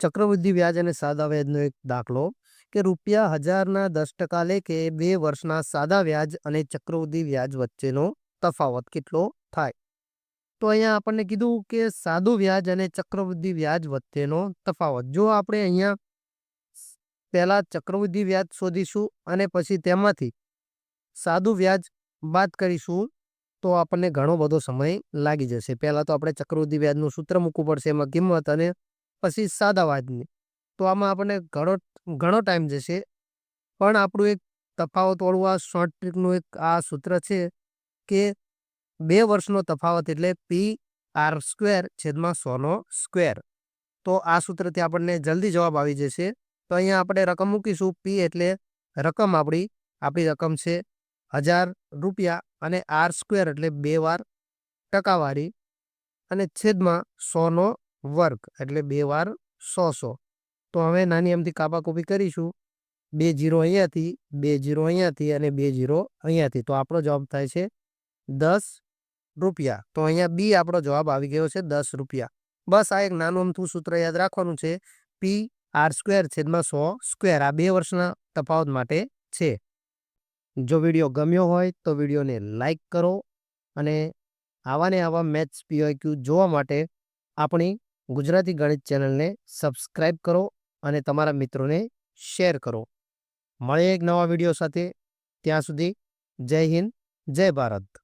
ચક્રવૃદ્ધિ વ્યાજ અને સાદા વ્યાજનો એક દાખલો કે રૂપિયા હજારના દસ ટકા લેખે બે વર્ષના સાદા વ્યાજ અને ચક્રવૃદ્ધિ વ્યાજ વચ્ચેનો તફાવત કેટલો થાય? તો અહીંયા આપણને કીધું કે સાદું વ્યાજ અને ચક્રવૃદ્ધિ વ્યાજ વચ્ચેનો તફાવત. જો આપણે અહીંયા પહેલા ચક્રવૃદ્ધિ વ્યાજ શોધીશું અને પછી તેમાંથી સાદું વ્યાજ બાદ કરીશું, તો આપણને ઘણો બધો સમય લાગી જશે. પહેલાં તો આપણે ચક્રવૃદ્ધિ વ્યાજનું સૂત્ર મૂકવું પડશે એમાં કિંમત અને પછી સાદા વાજની તો આમાં આપણને ઘણો ઘણો ટાઈમ જશે. પણ આપણું એક તફાવતવાળું આ શોર્ટ ટ્રીકનું એક આ સૂત્ર છે કે બે વર્ષનો તફાવત એટલે પી આર સ્ક્વેર છેદમાં સોનો સ્ક્વેર તો આ સૂત્રથી આપણને જલ્દી જવાબ આવી જશે. તો અહીંયા આપણે રકમ મૂકીશું. પી એટલે રકમ આપણી આપણી રકમ છે હજાર રૂપિયા અને આર સ્ક્વેર એટલે બે વાર ટકાવારી અને છેદમાં સોનો વર્ગ એટલે બે વાર સો સો તો હવે નાની અમથી કાપાકૂપી કરીશું. બે જીરો અહીંયાથી, બે જીરો અહીંયાથી અને બે જીરો અહીંયાથી. તો આપણો જવાબ થાય છે દસ રૂપિયા. તો અહીંયા બી આપણો જવાબ આવી ગયો છે દસ રૂપિયા. બસ આ એક નાનું અમથું સૂત્ર યાદ રાખવાનું છે. પી આર સ્ક્વેર છેદમાં સો સ્ક્વેર આ બે વર્ષના તફાવત માટે છે. જો વીડિયો ગમ્યો હોય તો વિડીયોને લાઈક કરો અને આવા ને આવા મેથ્સ પીઓક્યુ જોવા માટે આપણી ગુજરાતી ગણિત ચેનલને સબસ્ક્રાઈબ કરો અને તમારા મિત્રોને શેર કરો. મળીએ એક નવા વીડિયો સાથે. ત્યાં સુધી જય હિન્દ, જય ભારત.